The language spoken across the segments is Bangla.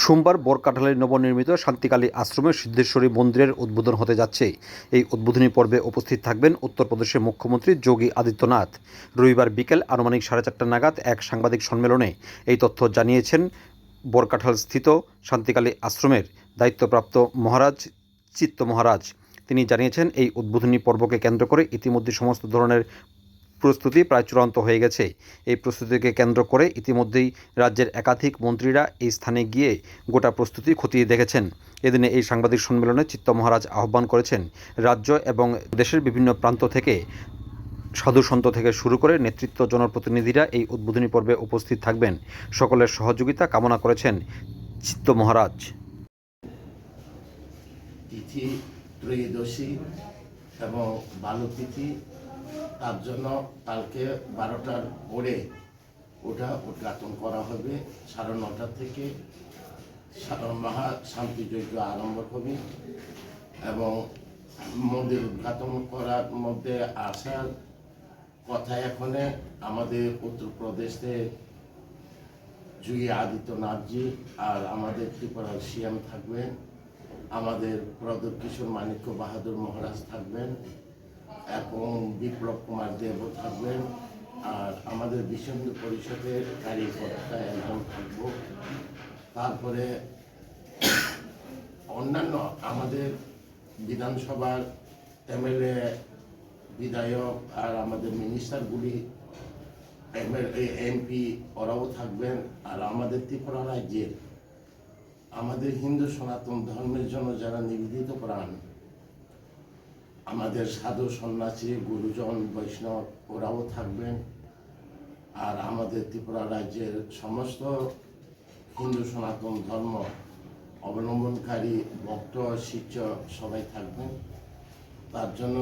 সোমবার বরকাঠালের নবনির্মিত শান্তিকালী আশ্রমে সিদ্ধেশ্বরী মন্দিরের উদ্বোধন হতে যাচ্ছে। এই উদ্বোধনী পর্বে উপস্থিত থাকবেন উত্তরপ্রদেশের মুখ্যমন্ত্রী যোগী আদিত্যনাথ। রবিবার বিকেল আনুমানিক সাড়ে চারটা নাগাদ এক সাংবাদিক সম্মেলনে এই তথ্য জানিয়েছেন বরকাঠাল স্থিত শান্তিকালী আশ্রমের দায়িত্বপ্রাপ্ত মহারাজ চিত্ত মহারাজ। তিনি জানিয়েছেন, এই উদ্বোধনী পর্বকে কেন্দ্র করে ইতিমধ্যে সমস্ত ধরনের প্রস্তুতি প্রায় চূড়ান্ত হয়ে গেছে। এই প্রস্তুতিকে কেন্দ্র করে ইতিমধ্যেই রাজ্যের একাধিক মন্ত্রীরা এই স্থানে গিয়ে গোটা প্রস্তুতি খতিয়ে দেখেছেন। এদিনে এই সাংবাদিক সম্মেলনে চিত্ত মহারাজ আহ্বান করেছেন, রাজ্য এবং দেশের বিভিন্ন প্রান্ত থেকে, সাধু সন্ত থেকে শুরু করে নেতৃত্ব জনপ্রতিনিধিরা এই উদ্বোধনী পর্বে উপস্থিত থাকবেন। সকলের সহযোগিতা কামনা করেছেন চিত্ত মহারাজ। তিথি ত্রয়োদশী এবং বালু তিথি তার জন্য কালকে বারোটার পরে ওটা উদ্ঘাটন করা হবে। সাড়ে নটা থেকে মহা শান্তিযজ্ঞ আরম্ভ হবে এবং মন্দির উদ্ঘাটন করার মধ্যে আসার কথা এখানে আমাদের উত্তরপ্রদেশে যোগী আদিত্যনাথজি আর আমাদের ত্রিপুরার সিএম থাকবেন, আমাদের প্রদীপ কিশোর মাণিক্য বাহাদুর মহারাজ থাকবেন এবং বিপ্লব কুমার দেব থাকবেন, আর আমাদের বিশ্বহিন্দু পরিষদের কার্যকর্তা একজন থাকব। তারপরে অন্যান্য আমাদের বিধানসভার এমএলএ, বিধায়ক, আর আমাদের মিনিস্টারগুলি এমএলএ এমপি ওরাও থাকবেন, আর আমাদের ত্রিপুরা রাজ্যের আমাদের হিন্দু সনাতন ধর্মের জন্য যারা নিবেদিত প্রাণ আমাদের সাধু সন্ন্যাসী, গুরুজন, বৈষ্ণব, ওরাও থাকবেন। আর আমাদের ত্রিপুরা রাজ্যের সমস্ত হিন্দু সনাতন ধর্ম অবলম্বনকারী ভক্ত, শিষ্য সবাই থাকবেন। তার জন্য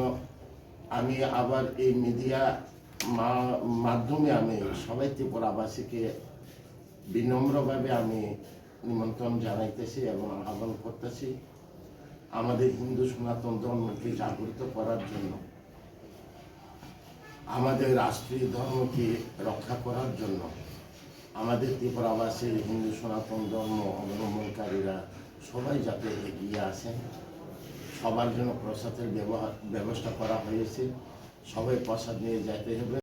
আমি আবার এই মিডিয়া মাধ্যমে আমি সবাই ত্রিপুরাবাসীকে বিনম্রভাবে আমি নিমন্ত্রণ জানাইতেছি এবং আহ্বান করতেছি। আমাদের হিন্দু সনাতন ধর্মকে জাগ্রত করার জন্য, আমাদের রাষ্ট্রীয় ধর্মকে রক্ষা করার জন্য, আমাদের ত্রিপুরাবাসীর হিন্দু সনাতন ধর্ম অবলম্বনকারীরা সবাই যাতে এগিয়ে আসেন, সবার জন্য প্রসাদের ব্যবহার ব্যবস্থা করা হয়েছে, সবাই প্রসাদ নিয়ে যেতে হবে।